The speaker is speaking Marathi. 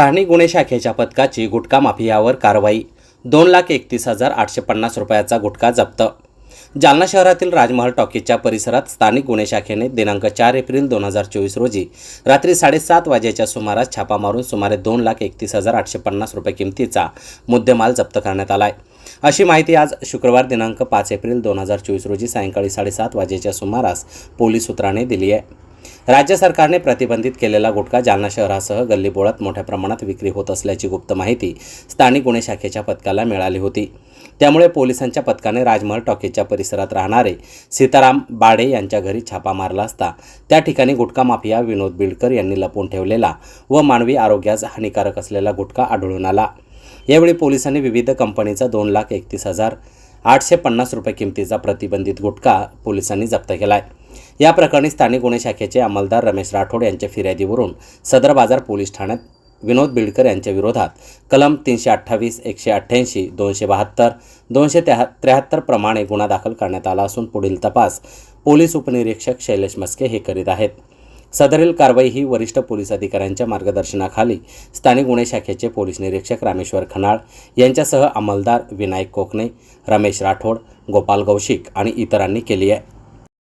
स्थानिक गुन्हे शाखेच्या पथकाची गुटखा माफियावर कारवाई. दोन लाख एकतीस हजार आठशे पन्नास रुपयाचा गुटखा जप्त. जालना शहरातील राजमहल टॉकीजच्या परिसरात स्थानिक गुन्हे शाखेने दिनांक चार एप्रिल दोन हजार चोवीस रोजी रात्री साडेसात वाजेच्या सुमारास छापा मारून सुमारे दोन लाख एकतीस हजार आठशे पन्नास रुपये किमतीचा मुद्देमाल जप्त करण्यात आला आहे अशी माहिती आज शुक्रवार दिनांक पाच एप्रिल दोन हजार चोवीस रोजी सायंकाळी साडेसात वाजेच्या सुमारास पोलीस सूत्राने दिली आहे. राज्य सरकारने प्रतिबंधित केलेला गुटखा जालना शहरासह गल्लीबोळात मोठ्या प्रमाणात विक्री होत असल्याची गुप्त माहिती स्थानिक गुन्हे शाखेच्या पथकाला मिळाली होती. त्यामुळे पोलिसांच्या पथकाने राजमहल टॉकीजच्या परिसरात राहणारे सीताराम बाडे यांच्या घरी छापा मारला असता त्या ठिकाणी गुटखा माफिया विनोद बिडकर यांनी लपवून ठेवलेला व मानवी आरोग्यास हानिकारक असलेला गुटखा आढळून आला. यावेळी पोलिसांनी विविध कंपनीचा दोन लाख एकतीस हजार आठशे पन्नास रुपये किमतीचा प्रतिबंधित गुटखा पोलिसांनी जप्त केला आहे या प्रकरणी स्थानिक गुन्हे शाखेचे अंमलदार रमेश राठोड यांच्या फिर्यादीवरून सदर बाजार पोलीस ठाण्यात विनोद बिडकर यांच्या विरोधात कलम तीनशे अठ्ठावीस एकशे अठ्ठ्याऐंशी दोनशे बहात्तर दोनशे त्या त्र्याहत्तर प्रमाणे गुन्हा दाखल करण्यात आला असून पुढील तपास पोलीस उपनिरीक्षक शैलेश मस्के हे करीत आहेत. सदरील कारवाई ही वरिष्ठ पोलीस अधिकाऱ्यांच्या मार्गदर्शनाखाली स्थानिक गुन्हे शाखेचे पोलीस निरीक्षक रामेश्वर खनाळ यांच्यासह अंमलदार विनायक कोकणे रमेश राठोड गोपाल गौशिक आणि इतरांनी केली आहे.